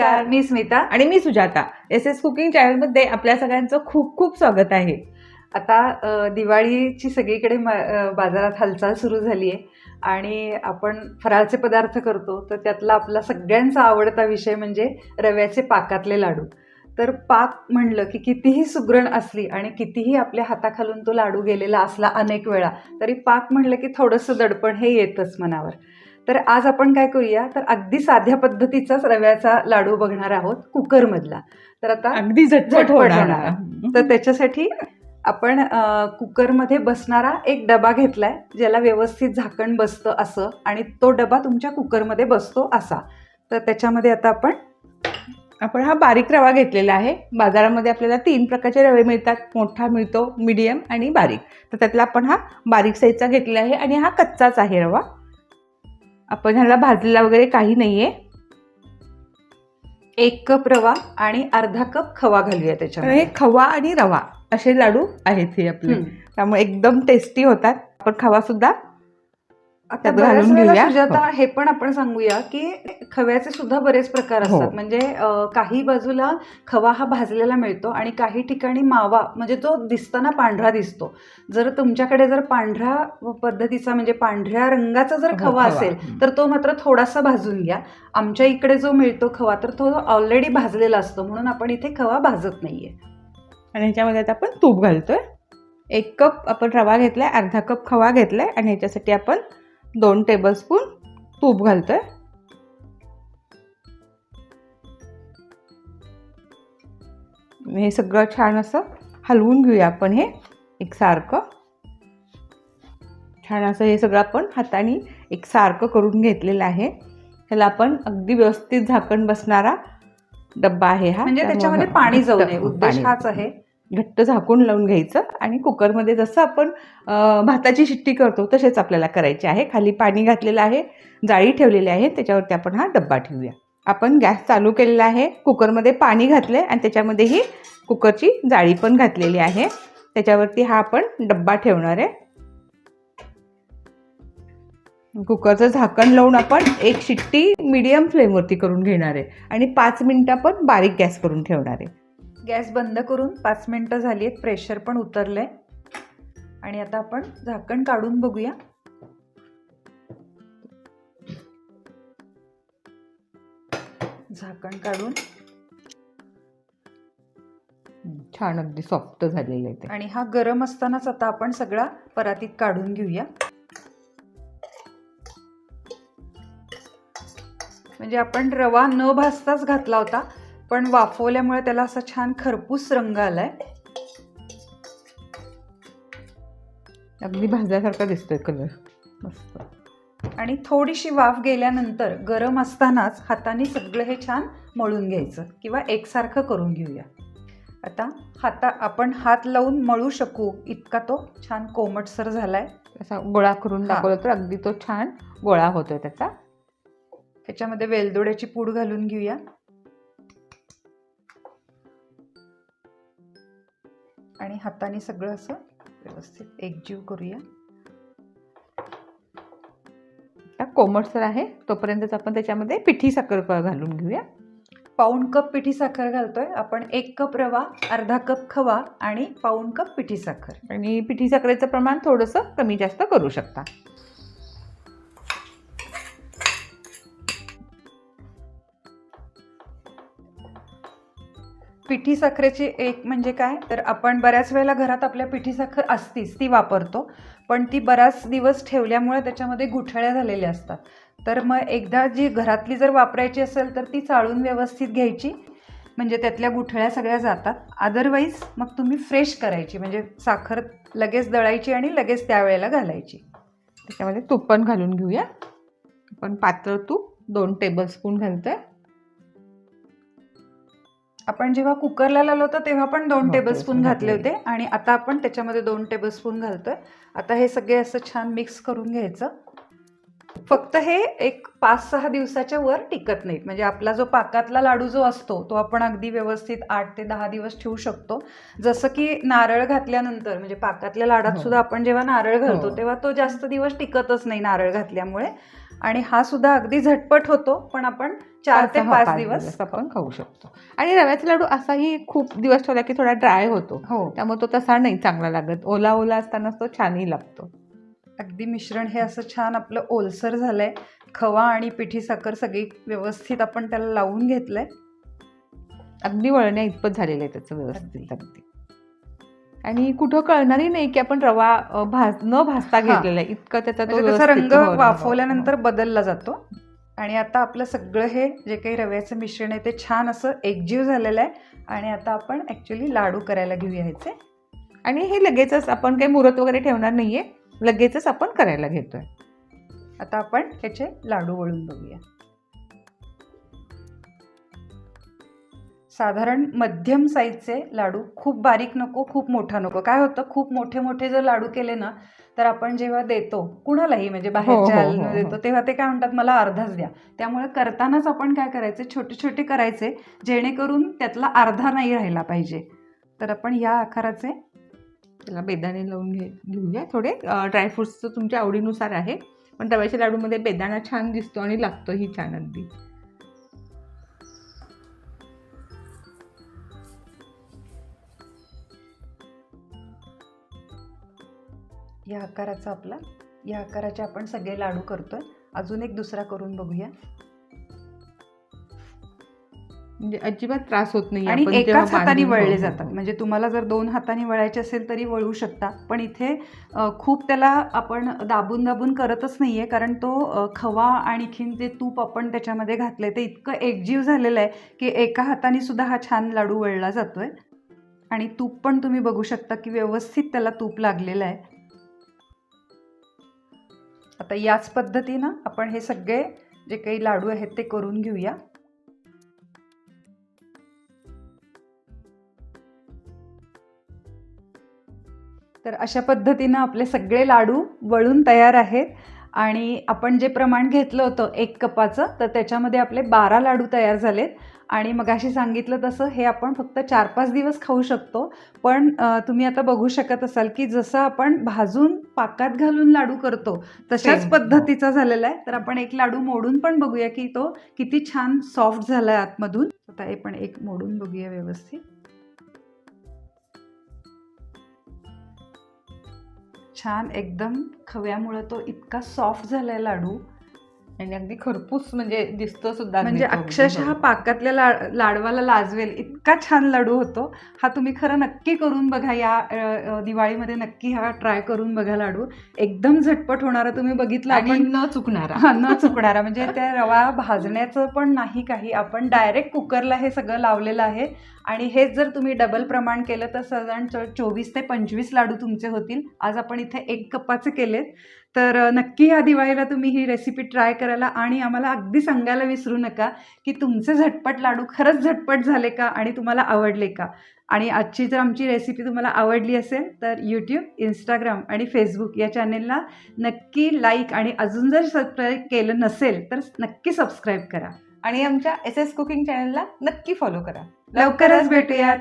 नमस्कार मी स्मिता. आणि मी सुजाता. एस एस कुकिंग चॅनलमध्ये आपल्या सगळ्यांचं खूप खूप स्वागत आहे. आता दिवाळीची सगळीकडे बाजारात हालचाल सुरू झाली आहे आणि आपण फराळचे पदार्थ करतो तर त्यातला आपला सगळ्यांचा आवडता विषय म्हणजे रव्याचे पाकातले लाडू. तर पाक म्हणलं की कितीही सुगरण असली आणि कितीही आपल्या हाताखालून तो लाडू गेलेला असला अनेक वेळा तरी पाक म्हणलं की थोडंसं दडपण हे येतच मनावर. तर आज आपण काय करूया? तर अगदी साध्या पद्धतीचाच रव्याचा लाडू बघणार आहोत कुकरमधला. तर आता अगदी झटपट झटपट होणार. तर त्याच्यासाठी आपण कुकरमध्ये बसणारा एक डबा घेतलाय ज्याला व्यवस्थित झाकण बसतं असं आणि तो डबा तुमच्या कुकरमध्ये बसतो असा. तर त्याच्यामध्ये आता आपण आपण हा बारीक रवा घेतलेला आहे. बाजारामध्ये आपल्याला तीन प्रकारचे रवे मिळतात. मोठा मिळतो मीडियम आणि बारीक. तर त्यातला आपण हा बारीक साईजचा घेतलेला आहे आणि हा कच्चाच आहे रवा. आपण ह्याला भाजलेला वगैरे काही नाही आहे एक कप रवा आणि अर्धा कप खवा घालूया त्याच्यामध्ये. हे खवा आणि रवा असे लाडू आहेत हे आपले. त्यामुळे एकदम टेस्टी होतात. आपण खवा सुद्धा आता बऱ्याच वेळेला. सुजाता हे. पण आपण सांगूया की खव्याचे सुद्धा बरेच प्रकार हो. असतात. म्हणजे काही बाजूला खवा हा भाजलेला मिळतो आणि काही ठिकाणी मावा म्हणजे जो दिसताना पांढरा दिसतो. जर तुमच्याकडे जर पांढऱ्या पद्धतीचा म्हणजे पांढऱ्या रंगाचा जर हो, खवा खवा. असेल तर तो मात्र थोडासा भाजून घ्या. आमच्या इकडे जो मिळतो खवा तर तो ऑलरेडी भाजलेला असतो. म्हणून आपण इथे खवा भाजत नाहीये. आणि ह्याच्यामध्ये आता आपण तूप घालतोय. एक कप आपण रवा घेतलाय अर्धा कप खवा घेतलाय आणि ह्याच्यासाठी आपण दोन टेबलस्पून तूप घालतोय. हे सगळं छान असं हलवून घेऊया आपण हे एकसारखं छान असं हे सगळं आपण हाताने एकसारखं करून घेतलेलं आहे. ह्याला आपण अगदी व्यवस्थित झाकण बसणारा डब्बा आहे हा. म्हणजे त्याच्यामध्ये पाणी जाऊ नये. उद्देश. हाच आहे. घट्ट झाकून लावून घ्यायचं आणि कुकरमध्ये जसं आपण भाताची शिट्टी करतो तसेच आपल्याला करायचे आहे. खाली पाणी घातलेलं आहे जाळी ठेवलेली आहे त्याच्यावरती आपण हा डब्बा ठेवूया. आपण गॅस चालू केलेला आहे कुकरमध्ये पाणी घातलं आहे आणि त्याच्यामध्ये ही कुकरची जाळी पण घातलेली आहे. त्याच्यावरती हा आपण डब्बा ठेवणार आहे. कुकरचं झाकण लावून आपण एक शिट्टी मीडियम फ्लेमवरती करून घेणार आहे आणि पाच मिनटं आपण बारीक गॅस करून ठेवणार आहे. गॅस बंद करून पाच मिनटं झाली आहेत. प्रेशर पण उतरलंय. आणि आता आपण झाकण काढून बघूया. झाकण काढून. छान अगदी सॉफ्ट झालेलं आहे ते. आणि हा गरम असतानाच आता आपण सगळा परातीत काढून घेऊया. म्हणजे आपण रवा न भाजताच घातला होता. पण वाफवल्यामुळे त्याला असा छान खरपूस रंग आलाय. अगदी भाजल्यासारखा दिसतोय कलर मस्त. आणि थोडीशी वाफ गेल्यानंतर गरम असतानाच हाताने सगळं हे छान मळून घ्यायचं किंवा एकसारखं करून घेऊया. आता हाता आपण हात लावून मळू शकू इतका तो छान कोमटसर झालाय. असा गोळा करून. दाखवला तर अगदी तो छान गोळा होतोय त्याचा. ह्याच्यामध्ये वेलदोड्याची पूड घालून घेऊया. आणि हाताने सगळं असं व्यवस्थित एकजीव करूया. आता कोमटसर आहे तोपर्यंतच आपण त्याच्यामध्ये पिठी साखर घालून घेऊया. पाऊण कप पिठी साखर घालतोय. आपण एक कप रवा अर्धा कप खवा आणि पाऊण कप पिठी साखर. आणि पिठी साखरेचं प्रमाण थोडंसं कमी जास्त करू शकता. पिठी साखरेची एक म्हणजे काय? तर आपण बऱ्याच वेळेला घरात आपल्या पिठी साखर असतीच ती वापरतो. पण ती बराच दिवस ठेवल्यामुळे त्याच्यामध्ये गुठळ्या झालेल्या असतात. तर मग एकदा जी घरातली जर वापरायची असेल तर ती चाळून व्यवस्थित घ्यायची. म्हणजे त्यातल्या गुठळ्या सगळ्या जातात. अदरवाईज मग तुम्ही फ्रेश करायची. म्हणजे साखर लगेच दळायची आणि लगेच त्यावेळेला घालायची. त्याच्यामध्ये तूप पण घालून घेऊया. आपण पातळ तूप दोन टेबलस्पून घालतं आपण जेव्हा कुकरला लावलं होतं तेव्हा पण दोन टेबलस्पून घातले. होते आणि आता आपण त्याच्यामध्ये दोन टेबलस्पून घालतोय आता हे सगळे असं छान मिक्स करून घ्यायचं फक्त हे एक पाच सहा दिवसाच्या वर टिकत नाहीत म्हणजे आपला जो पाकातला लाडू जो असतो तो आपण अगदी व्यवस्थित आठ ते दहा दिवस ठेवू शकतो जसं की नारळ घातल्यानंतर म्हणजे पाकातल्या लाडात हो. सुद्धा आपण जेव्हा नारळ घालतो हो. तेव्हा तो जास्त दिवस टिकतच नाही नारळ घातल्यामुळे आणि हा सुद्धा अगदी झटपट होतो पण आपण चार ते पाच दिवस आपण खाऊ शकतो. आणि रव्याचा लाडू असाही खूप दिवस ठेवला की थोडा ड्राय होतो. हो. त्यामुळे तो तसा नाही चांगला लागत. ओला ओला असतानाच तो छानही लागतो. अगदी मिश्रण हे असं छान आपलं ओलसर झालंय. खवा आणि पिठी साखर सगळी व्यवस्थित आपण त्याला लावून घेतलंय. अगदी वळण्या इतपत झालेलं आहे त्याचं. व्यवस्थित अगदी. आणि कुठं कळणारही नाही की आपण रवा भाज न भाजता. घेतलेला आहे. इतकं त्याचा तो म्हणजे त्याचा रंग वाफवल्यानंतर बदलला जातो. आणि आता आपलं सगळं हे जे काही रव्याचं मिश्रण आहे ते छान असं एकजीव झालेलं आहे. आणि आता आपण ॲक्च्युली लाडू करायला घेऊया ह्याचे आणि हे लगेचच आपण काही मुहूर्त वगैरे ठेवणार नाहीये. लगेचच आपण करायला घेतोय. आता आपण ह्याचे लाडू वळून बघूया. साधारण मध्यम साईजचे लाडू खूप बारीक नको खूप मोठा नको. काय होतं खूप मोठे मोठे जर लाडू केले ना तर आपण जेव्हा देतो कुणालाही म्हणजे बाहेरच्या हो, हो, आलनं हो. देतो तेव्हा ते काय म्हणतात मला अर्धाच द्या. त्यामुळे करतानाच आपण काय करायचे छोटे छोटे करायचे जेणेकरून त्यातला अर्धा नाही राहिला पाहिजे. तर आपण या आकाराचे त्याला बेदाणे लावून घे घेऊया. थोडे ड्रायफ्रुट्स तुमच्या आवडीनुसार आहे पण रव्याच्या लाडूमध्ये बेदाणा छान दिसतो आणि लागतोही छान अगदी. या आकाराचा आपला. या आकाराचे आपण सगळे लाडू करतोय. अजून एक दुसरा करून बघूया. म्हणजे अजिबात त्रास होत नाही आणि एकाच हाताने वळले जातात. म्हणजे तुम्हाला जर दोन हाताने वळायचे असेल तरी वळू शकता. पण इथे खूप त्याला आपण दाबून दाबून करतच नाहीये. कारण तो खवा आणखीन ते तूप आपण त्याच्यामध्ये घातलंय ते इतकं एकजीव झालेलं आहे की एका हाताने सुद्धा हा छान लाडू वळला जातोय. आणि तूप पण तुम्ही बघू शकता की व्यवस्थित त्याला तूप लागलेलं आहे. आता याच पद्धतीनं आपण हे सगळे जे काही लाडू आहेत ते करून घेऊया. तर अशा पद्धतीनं आपले सगळे लाडू वळून तयार आहेत. आणि आपण जे प्रमाण घेतलं होतं एक कपाचं तर त्याच्यामध्ये आपले बारा लाडू तयार झालेत. आणि मगाशी सांगितलं तसं हे आपण फक्त चार पाच दिवस खाऊ शकतो. पण तुम्ही आता बघू शकत असाल की जसं आपण भाजून पाकात घालून लाडू करतो तशाच. पद्धतीचा झालेला आहे. तर आपण एक लाडू मोडून पण बघूया की तो किती छान सॉफ्ट झाला आहे आतमधून. आता हे पण एक मोडून बघूया व्यवस्थित. छान एकदम खव्यामुळं तो इतका सॉफ्ट झाला आहे लाडू. आणि अगदी खरपूस म्हणजे दिसतो सुद्धा म्हणजे. अक्षरशः. पाकातल्या ला लाडवाला लाजवेल. इतका छान लाडू होतो. हा तुम्ही खरं नक्की करून बघा या दिवाळीमध्ये नक्की हा ट्राय करून बघा लाडू. एकदम झटपट होणारा तुम्ही बघितलं आणि न चुकणारा. हा न चुकणारा. म्हणजे त्या रवा भाजण्याचं पण नाही काही. आपण डायरेक्ट कुकरला हे सगळं लावलेलं आहे. आणि हेच जर तुम्ही डबल प्रमाण केलं तर साधारण चोवीस ते पंचवीस लाडू तुमचे होतील. आज आपण इथे एक कपाचे केलेत. तर नक्की ह्या दिवाळीला तुम्ही ही रेसिपी ट्राय करायला आणि आम्हाला अगदी सांगायला विसरू नका की तुमचे झटपट लाडू खरंच झटपट झाले का आणि तुम्हाला आवडले का? आणि आजची जर आमची रेसिपी तुम्हाला आवडली असेल तर यूट्यूब इंस्टाग्राम आणि फेसबुक या चॅनेलला नक्की लाईक आणि अजून जर सबस्क्राईब केलं नसेल तर नक्की सबस्क्राईब करा. आणि आमच्या एस एस कुकिंग चॅनलला नक्की फॉलो करा. लवकरच भेटूयात.